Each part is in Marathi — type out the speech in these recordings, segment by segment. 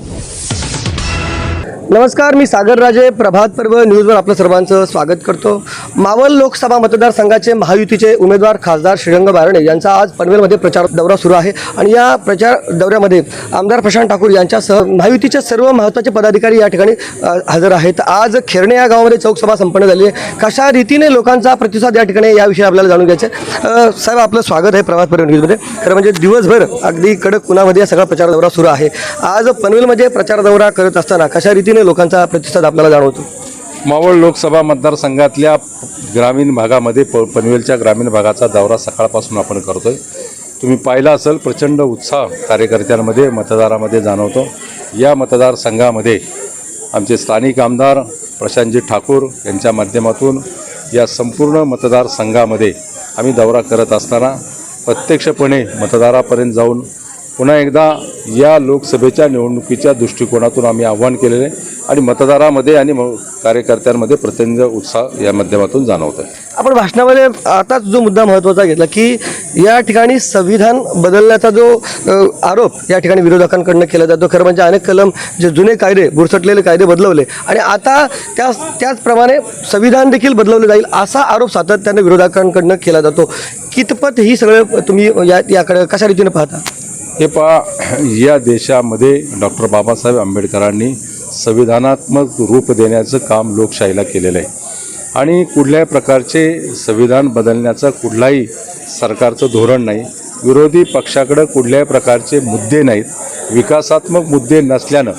you नमस्कार मी सागर राजे प्रभात पर्व न्यूजवर आपलं सर्वांचं स्वागत करतो. मावळ लोकसभा मतदारसंघाचे महायुतीचे उमेदवार खासदार श्रीरंग बारणे यांचा आज पनवेलमध्ये प्रचार दौरा सुरू आहे आणि या प्रचार दौऱ्यामध्ये आमदार प्रशांत ठाकूर यांच्यासह महायुतीचे सर्व महत्त्वाचे पदाधिकारी या ठिकाणी हजर आहेत. आज खेरणे या गावामध्ये चौकसभा संपन्न झाली आहे. कशा रीतीने लोकांचा प्रतिसाद या ठिकाणी याविषयी आपल्याला जाणून घ्यायचं साहेब आपलं स्वागत आहे प्रभात पर्व न्यूजमध्ये. खरं म्हणजे दिवसभर अगदी कडक उन्हामध्ये सगळा प्रचार दौरा सुरू आहे. आज पनवेलमध्ये प्रचार दौरा करत असताना कशा रीतीने लोकांचा प्रतिसाद आपल्याला जाणवतो. मावळ लोकसभा मतदारसंघातल्या ग्रामीण भागामध्ये प पनवेलच्या ग्रामीण भागाचा दौरा सकाळपासून आपण करतोय. तुम्ही पाहिला असेल प्रचंड उत्साह कार्यकर्त्यांमध्ये मतदारामध्ये जाणवतो. या मतदारसंघामध्ये आमचे स्थानिक आमदार प्रशांतजी ठाकूर यांच्या माध्यमातून या संपूर्ण मतदारसंघामध्ये आम्ही दौरा करत असताना प्रत्यक्षपणे मतदारापर्यंत जाऊन पुन्हा एकदा या लोकसभेच्या निवडणुकीच्या दृष्टिकोनातून आम्ही आव्हान केलेले आहे आणि मतदारामध्ये आणि म- कार्यकर्त्यांमध्ये प्रचंड उत्साह या माध्यमातून जाणवत आहे आपण भाषणामध्ये आताच जो मुद्दा महत्त्वाचा घेतला की या ठिकाणी संविधान बदलण्याचा जो आरोप या ठिकाणी विरोधकांकडनं केला जातो खरं म्हणजे अनेक कलम जे जुने कायदे बुरसटलेले कायदे बदलवले आणि आता त्या त्याचप्रमाणे संविधान देखील बदलवलं जाईल असा आरोप सातत्याने विरोधकांकडनं केला जातो. कितपत ही सगळं तुम्ही या याकडे कशा रीतीने पाहता? हे पहा या देशामध्ये डॉक्टर बाबासाहेब आंबेडकरांनी संविधानात्मक रूप देण्याचं काम लोकशाहीला केलेलं आहे. आणि कुठल्याही प्रकारचे संविधान बदलण्याचं कुठलाही सरकारचं धोरण नाही. विरोधी पक्षाकडं कुठल्याही प्रकारचे मुद्दे नाहीत. विकासात्मक मुद्दे नसल्यानं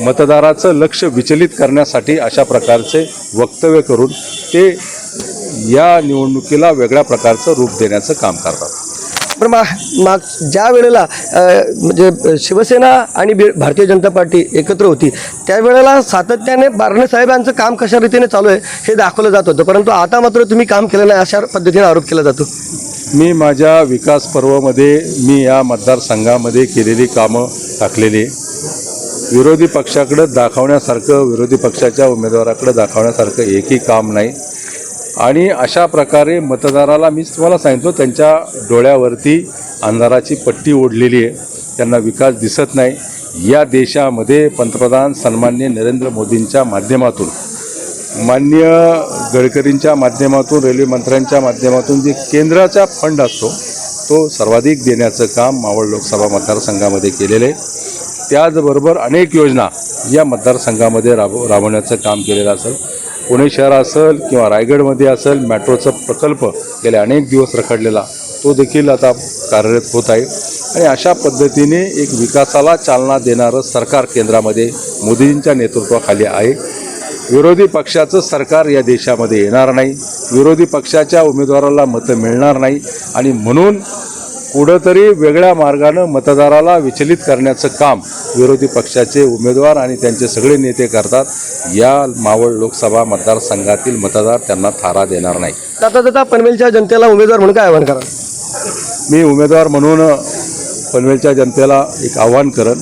मतदाराचं लक्ष विचलित करण्यासाठी अशा प्रकारचे वक्तव्य करून ते या निवडणुकीला वेगळ्या प्रकारचं रूप देण्याचं काम करतात. पण मा माग ज्या वेळेला म्हणजे शिवसेना आणि बी भारतीय जनता पार्टी एकत्र होती त्यावेळेला सातत्याने बारणे साहेबांचं काम कशा रीतीने चालू आहे हे दाखवलं जात होतं. परंतु आता मात्र तुम्ही काम केलं नाही अशा पद्धतीने आरोप केला जातो. मी माझ्या विकास पर्वामध्ये मी या मतदारसंघामध्ये केलेली कामं टाकलेली. विरोधी पक्षाकडं दाखवण्यासारखं विरोधी पक्षाच्या उमेदवाराकडं दाखवण्यासारखं एकही काम नाही. आणि अशा प्रकारे मतदाराला मी तुम्हाला सांगितलं त्यांच्या डोळ्यावरती अंधाराची पट्टी ओढलेली आहे. त्यांना विकास दिसत नाही. या देशामध्ये पंतप्रधान सन्मान्य नरेंद्र मोदींच्या माध्यमातून माननीय गडकरींच्या माध्यमातून रेल्वे मंत्र्यांच्या माध्यमातून जे केंद्राचा फंड असतो तो सर्वाधिक देण्याचं काम मावळ लोकसभा मतदारसंघामध्ये केलेलं आहे. त्याचबरोबर अनेक योजना या मतदारसंघामध्ये राब राबवण्याचं काम केलेलं असेल. पुणे शहर असेल किंवा रायगडमध्ये असेल मेट्रोचा प्रकल्प गेले अनेक दिवस रखडलेला तो देखील आता कार्यरत होत आहे. आणि अशा पद्धतीने एक विकासाला चालना देणारं सरकार केंद्रामध्ये मोदींच्या नेतृत्वाखाली आहे. विरोधी पक्षाचं सरकार या देशामध्ये येणार नाही. विरोधी पक्षाच्या उमेदवाराला मतं मिळणार नाही. आणि म्हणून कुठंतरी वेगळ्या मार्गानं मतदाराला विचलित करण्याचं काम विरोधी पक्षाचे उमेदवार आणि त्यांचे सगळे नेते करतात. या मावळ लोकसभा मतदारसंघातील मतदार त्यांना थारा देणार नाही जाता जाता पनवेलच्या जनतेला उमेदवार म्हणून काय आव्हान करा मी उमेदवार म्हणून पनवेलच्या जनतेला एक आव्हान करन.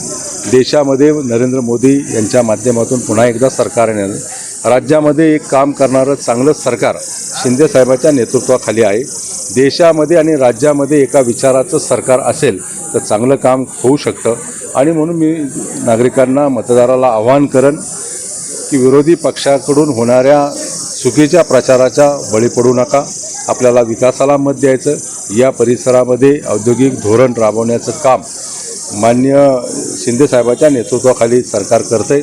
देशामध्ये नरेंद्र मोदी यांच्या माध्यमातून पुन्हा एकदा सरकार येणार राज्यामध्ये एक काम करणारं चांगलं सरकार शिंदेसाहेबाच्या नेतृत्वाखाली आहे. देशामध्ये आणि राज्यामध्ये एका विचाराचं सरकार असेल तर चांगलं काम होऊ शकतं. आणि म्हणून मी नागरिकांना मतदाराला आव्हान करेन की विरोधी पक्षाकडून होणाऱ्या चुकीच्या प्रचाराच्या बळी पडू नका. आपल्याला विकासाला मत द्यायचं. या परिसरामध्ये औद्योगिक धोरण राबवण्याचं काम मान्य शिंदेसाहेबाच्या नेतृत्वाखाली सरकार करते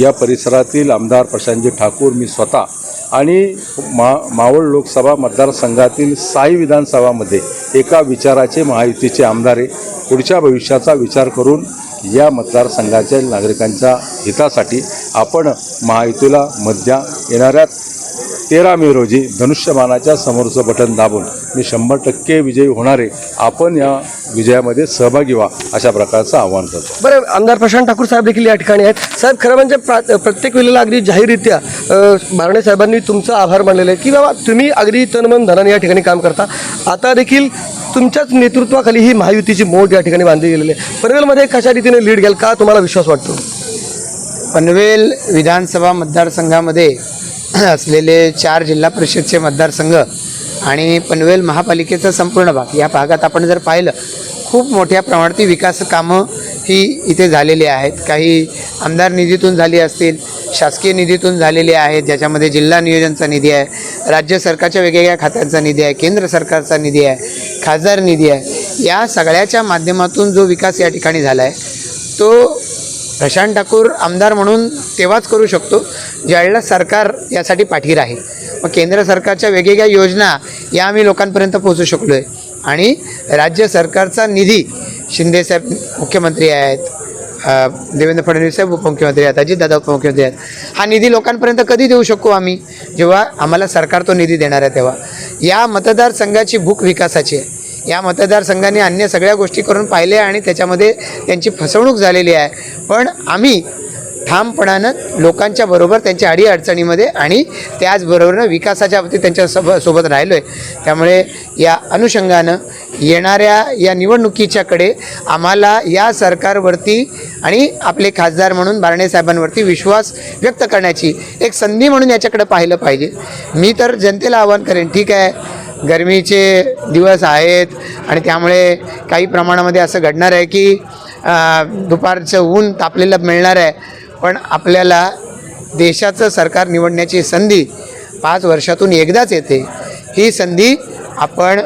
या परिसरातील आमदार प्रशांतजी ठाकूर मी स्वतः आणि मा मावळ लोकसभा मतदारसंघातील साई विधानसभामध्ये एका विचाराचे महायुतीचे आमदार आहे. पुढच्या भविष्याचा विचार करून या मतदारसंघाच्या नागरिकांच्या हितासाठी आपण महायुतीला मध्या येणाऱ्या तेरा मे रोजी धनुष्यमानाच्या समोरचं बटन दाबून मी शंभर टक्के विजयी होणारे आपण या विजयामध्ये सहभागी व्हा अशा प्रकारचं आव्हान करतो. बरं आमदार प्रशांत ठाकूर साहेब देखील या ठिकाणी आहेत. साहेब खरं म्हणजे प्रा प्रत्येक वेळेला अगदी जाहीररित्या अ, बारणे साहेबांनी तुमचं आभार मानलेलं आहे की बाबा तुम्ही अगदी तनमन धनाने या ठिकाणी काम करता. आता देखील तुमच्याच नेतृत्वाखाली ही महायुतीची मोठ या ठिकाणी बांधली गेलेली आहे. पनवेलमध्ये कशा रीतीने लीड घ्याल? का तुम्हाला विश्वास वाटतो? पनवेल विधानसभा मतदारसंघामध्ये असलेले चार जिल्हा परिषदचे मतदारसंघ आणि पनवेल महापालिकेचा संपूर्ण भाग. या भागात आपण जर पाहिलं खूप मोठ्या प्रमाणात विकास कामं ही इथे झालेली आहेत. काही आमदार निधीतून झाली असतील शासकीय निधीतून झालेली आहेत ज्याच्यामध्ये जिल्हा नियोजनचा निधी आहे राज्य सरकारच्या वेगवेगळ्या खात्यांचा निधी आहे केंद्र सरकारचा निधी आहे खासदार निधी आहे. या सगळ्याच्या माध्यमातून जो विकास या ठिकाणी झाला आहे तो प्रशांत ठाकूर आमदार म्हणून तेव्हाच करू शकतो ज्यावेळेला सरकार यासाठी पाठीर आहे. मग केंद्र सरकारच्या वेगवेगळ्या योजना या आम्ही लोकांपर्यंत पोहोचू शकलो आहे आणि राज्य सरकारचा निधी शिंदेसाहेब मुख्यमंत्री आहेत देवेंद्र फडणवीस साहेब उपमुख्यमंत्री आहेत अजितदादा उपमुख्यमंत्री आहेत हा निधी लोकांपर्यंत कधी देऊ शकू आम्ही? जेव्हा आम्हाला सरकार तो निधी देणार आहे तेव्हा. या मतदारसंघाची भूक विकासाची आहे. या मतदारसंघाने अन्य सगळ्या गोष्टी करून पाहिल्या आणि त्याच्यामध्ये त्यांची फसवणूक झालेली आहे. पण आम्ही ठामपणानं लोकांच्या बरोबर त्यांच्या अडीअडचणीमध्ये आणि त्याचबरोबरनं विकासाच्या बाबतीत त्यांच्या सब सोबत राहिलो आहे त्यामुळे या अनुषंगानं येणाऱ्या या निवडणुकीच्याकडे आम्हाला या सरकारवरती आणि आपले खासदार म्हणून बारणे साहेबांवरती विश्वास व्यक्त करण्याची एक संधी म्हणून याच्याकडे पाहिलं पाहिजे. मी तर जनतेला आवाहन करेन ठीक आहे. गरमीचे दिवस आहेत आणि त्यामुळे काही प्रमाणामध्ये असं घडणार आहे की दुपारचं ऊन तापलेलं मिळणार आहे. पण आपल्याला देशाचं सरकार निवडण्याची संधी पाच वर्षातून एकदाच येते. ही संधी आपण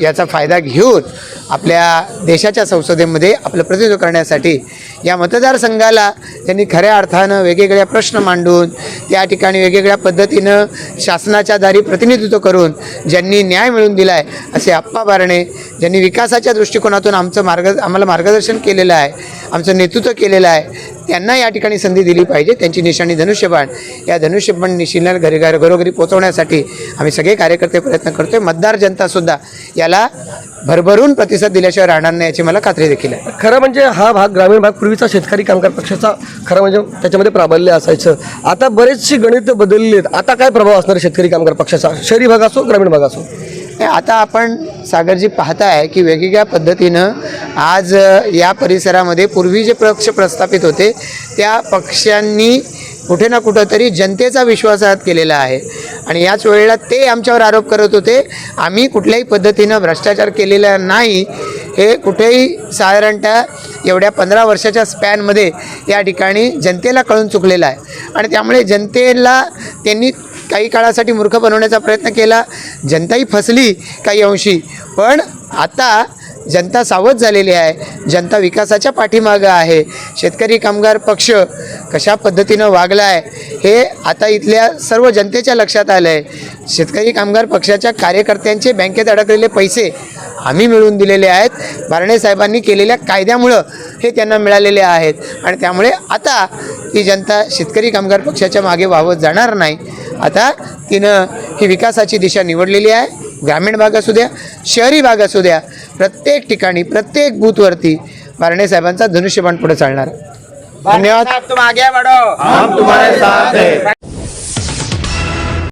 याचा फायदा घेऊन आपल्या देशाच्या संसदेमध्ये आपलं प्रतिनिधित्व करण्यासाठी या मतदारसंघाला त्यांनी खऱ्या अर्थानं वेगवेगळ्या प्रश्न मांडून त्या ठिकाणी वेगवेगळ्या पद्धतीनं शासनाच्या दारी प्रतिनिधित्व करून ज्यांनी न्याय मिळवून दिला आहे असे आप्पा बारणे ज्यांनी विकासाच्या दृष्टिकोनातून आमचं मार्ग आम्हाला मार्गदर्शन केलेलं आहे आमचं नेतृत्व केलेलं आहे त्यांना या ठिकाणी संधी दिली पाहिजे. त्यांची निशाणी धनुष्यबाण. या धनुष्यबाण निशिला घरी घर घरोघरी पोहोचवण्यासाठी आम्ही सगळे कार्यकर्ते प्रयत्न करतोय. मतदार जनतासुद्धा याला भरभरून प्रतिसाद दिल्याशिवाय राहणार नाही याची मला खात्री देखील आहे. खरं म्हणजे हा भाग ग्रामीण भाग पूर्वीचा शेतकरी कामगार पक्षाचा खरं म्हणजे त्याच्यामध्ये प्राबल्य असायचं. आता बरेचशी गणित बदलली आहेत. आता काय प्रभाव असणार शेतकरी कामगार पक्षाचा? शहरी भाग असो ग्रामीण भाग असो? आता आपण सागरजी पाहताय की वेगवेगळ्या पद्धतीनं आज या परिसरामध्ये पूर्वी जे पक्ष प्रस्थापित होते त्या पक्षांनी कुठे ना कुठंतरी जनतेचा विश्वासघात केलेला आहे. आणि याच वेळेला ते आमच्यावर आरोप करत होते आम्ही कुठल्याही पद्धतीनं भ्रष्टाचार केलेला नाही हे कुठेही साधारणतः एवढ्या पंधरा वर्षाच्या स्पॅनमध्ये या ठिकाणी जनतेला कळून चुकलेलं आहे. आणि त्यामुळे जनतेला त्यांनी काही काळासाठी मूर्ख बनवण्याचा प्रयत्न केला जनताही फसली काही अंशी. पण आता जनता सावध झालेली आहे जनता विकासाच्या पाठीमागं आहे शेतकरी कामगार पक्ष कशा पद्धतीनं वागला आहे हे आता इथल्या सर्व जनतेच्या लक्षात आलं आहे शेतकरी कामगार पक्षाच्या कार्यकर्त्यांचे बँकेत अडकलेले पैसे आम्ही मिळवून दिलेले आहेत. बारणे साहेबांनी केलेल्या कायद्यामुळं हे त्यांना मिळालेले आहेत. आणि त्यामुळे आता ही जनता शेतकरी कामगार पक्षाच्या मागे वाहवत जाणार नाही. आता तिनं ही विकासाची दिशा निवडलेली आहे. ग्रामीण भाग असू द्या शहरी भाग असू द्या प्रत्येक ठिकाणी प्रत्येक बूथवरती बारणे साहेबांचा धनुष्यबाण पुढे चालणार. आहे. धन्यवाद तुम आगे बढ़ो. हम तुम्हारे साथ हैं.